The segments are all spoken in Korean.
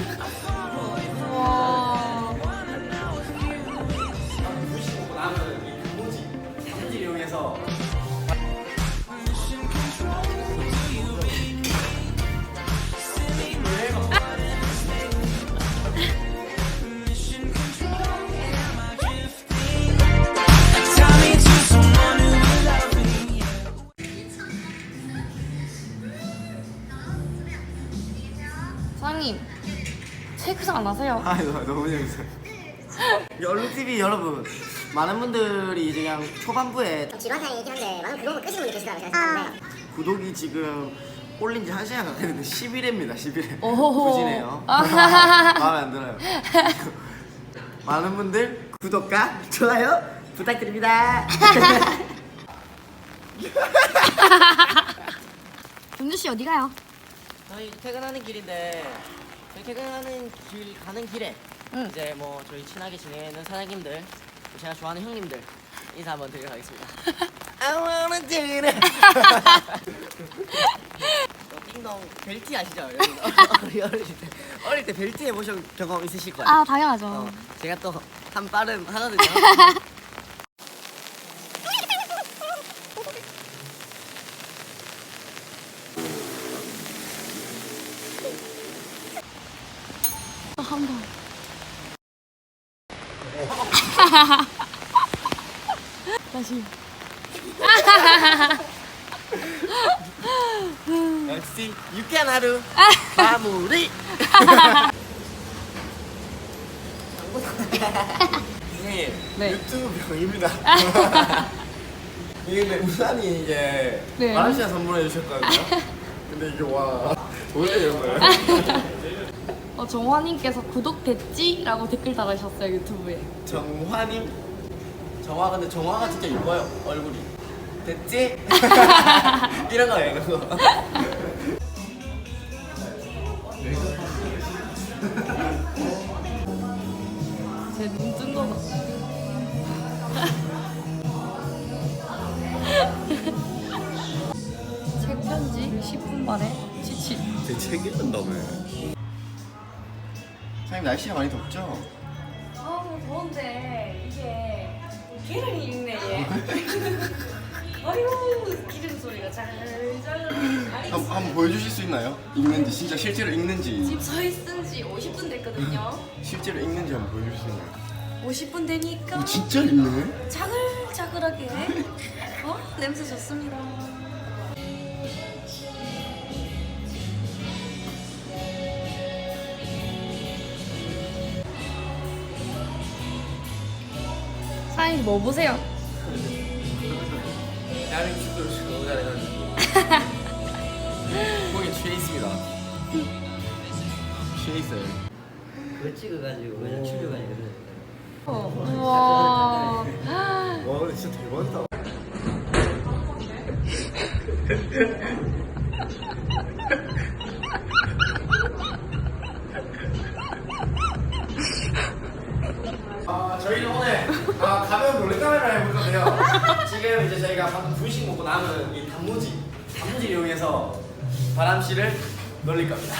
I'm sorry. 테이크상 안 하세요? 아 너무 재밌어요 얼룩TV 여러분 많은 분들이 이제 그냥 초반부에 지루한사이긴 한데 많은 그런 거 끄시는 분이 계시더라고요 생각했는데 구독이 지금 올린 지 1시간 가까이 됐는데 11회입니다 11회 오호호. 부지네요 아. 마음에 안 들어요 많은 분들 구독과 좋아요 부탁드립니다 동주 씨 어디 가요? 저희 퇴근하는 길인데 퇴근하는 길 가는 길에 응. 이제 뭐 저희 친하게 지내는 사장님들 또 제가 좋아하는 형님들 인사 한번 드리러 가겠습니다. I wanna do it. 어, 띵동 벨트 아시죠? 여러분? 어릴 때 어릴 때 벨트 해보신 경험 있으실 거예요. 아, 당연하죠. 어, 제가 또 한 빠름 하거든요. 다시. 역시 유쾌한 하루 마무리. 선생님 네. 유튜브 병입니다 이게 근데 우산이 이제 네. 마라시아 선물해 주셨거든요 근데 이게 와 원래 이런 거예요? 어, 정화님께서 구독됐지? 라고 댓글 달아주셨어요, 유튜브에. 정화님 정화 근데 정화가 진짜 이뻐요 얼굴이 됐지? 이런 거예요 이런 거 제 눈 뜬 거다. 책 편지 10분 만에 지치. 제 책 읽는다며 사장님 날씨가 많이 덥죠? 아, 너무 더운데 이게 계란이 있네 얘. 아유 기름 소리가 잘잘. 한, 한번 보여주실 수 있나요? 읽는지 진짜 실제로 읽는지 지금 서 있은 지 50분 됐거든요. 실제로 읽는지 한번 보여주실 수 있나요? 50분 되니까 오, 진짜 읽네? 자글자글하게 어? 냄새 좋습니다. 사장님 뭐 보세요? 대한민국 축구를 지금 너무 잘해가지고. 거기 취해 있습니다. 취해 있어요. 그거 찍어가지고 그냥 출려가지고 우와. 와 근데 진짜 대박이다 놀이카메라 해볼 건데요. 지금 이제 저희가 방금 분식 먹고 남은 이 단무지 단무지를 이용해서 바람 씨를 놀릴 겁니다.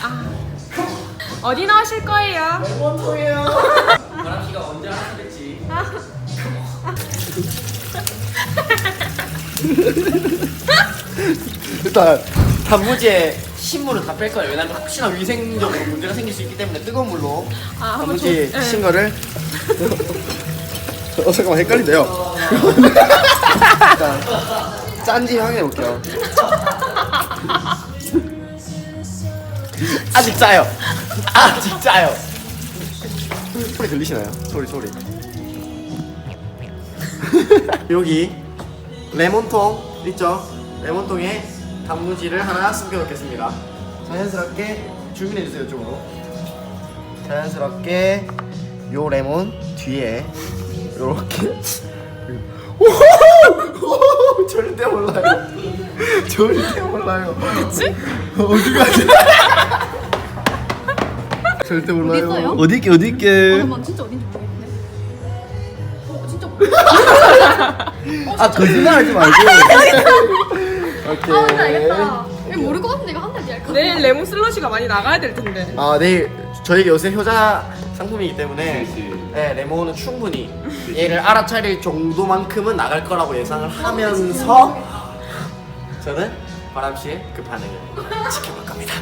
어디 나오실 거예요? 원통이에요. 바람 씨가 언제 하실지. 일단 단무지에 신물을 다 뺄 거예요. 왜냐면 혹시나 위생적으로 문제가 생길 수 있기 때문에 뜨거운 물로 아, 한번 단무지 좀- 네. 신 거를 어 잠깐만 헷갈린데요. 일단 짠지 확인해 볼게요. 아직 짜요. 아직 짜요. 소리 들리시나요? 소리 소리. 여기 레몬통 있죠? 레몬통에 단무지를 하나 숨겨 놓겠습니다. 자연스럽게 주민해 주세요 이쪽으로. 자연스럽게 요 레몬 뒤에 요렇게. 오호호호! 절대 몰라요. 절대 몰라요. 그치? 어디 가냐? 절대 몰라요. 있어요? 어디 있게 어디 있게? 잠깐만 진짜 어딘지 모르겠네. 어 진짜 아 거짓말하지 말고. 오케이. 아 근데 알겠다. 이거 모를 것 같은데 이거? 내일 레몬 슬러시가 많이 나가야 될 텐데. 아 내일 저희가 요새 효자 상품이기 때문에 네, 레몬은 충분히 얘를 알아차릴 정도만큼은 나갈 거라고 예상을 하면서 저는 바람 씨의 그 반응을 지켜볼 겁니다.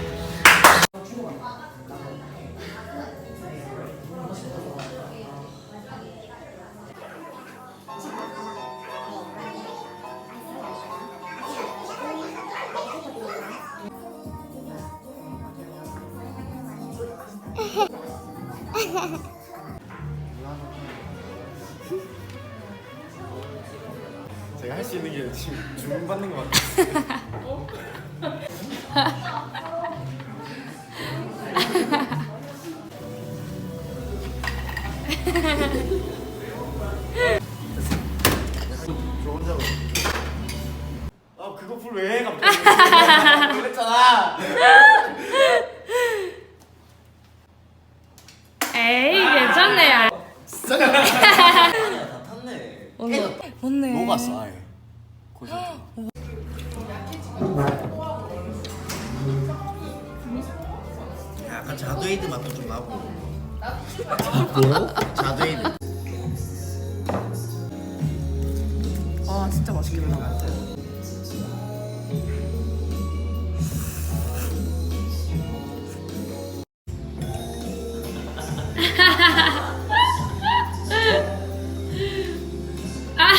제가 할 수 있는 게 지금 주문 받는 것 같아요. 저 혼자. 아 그거 불왜해 갑자기? 그랬잖아. 에이 괜찮네. 다 탔네. 맞네. 녹았어 아예. 고생. 약간 자두에이드 맛도 좀 나고. 뭐? 자두에이드. 아 진짜 맛있겠다.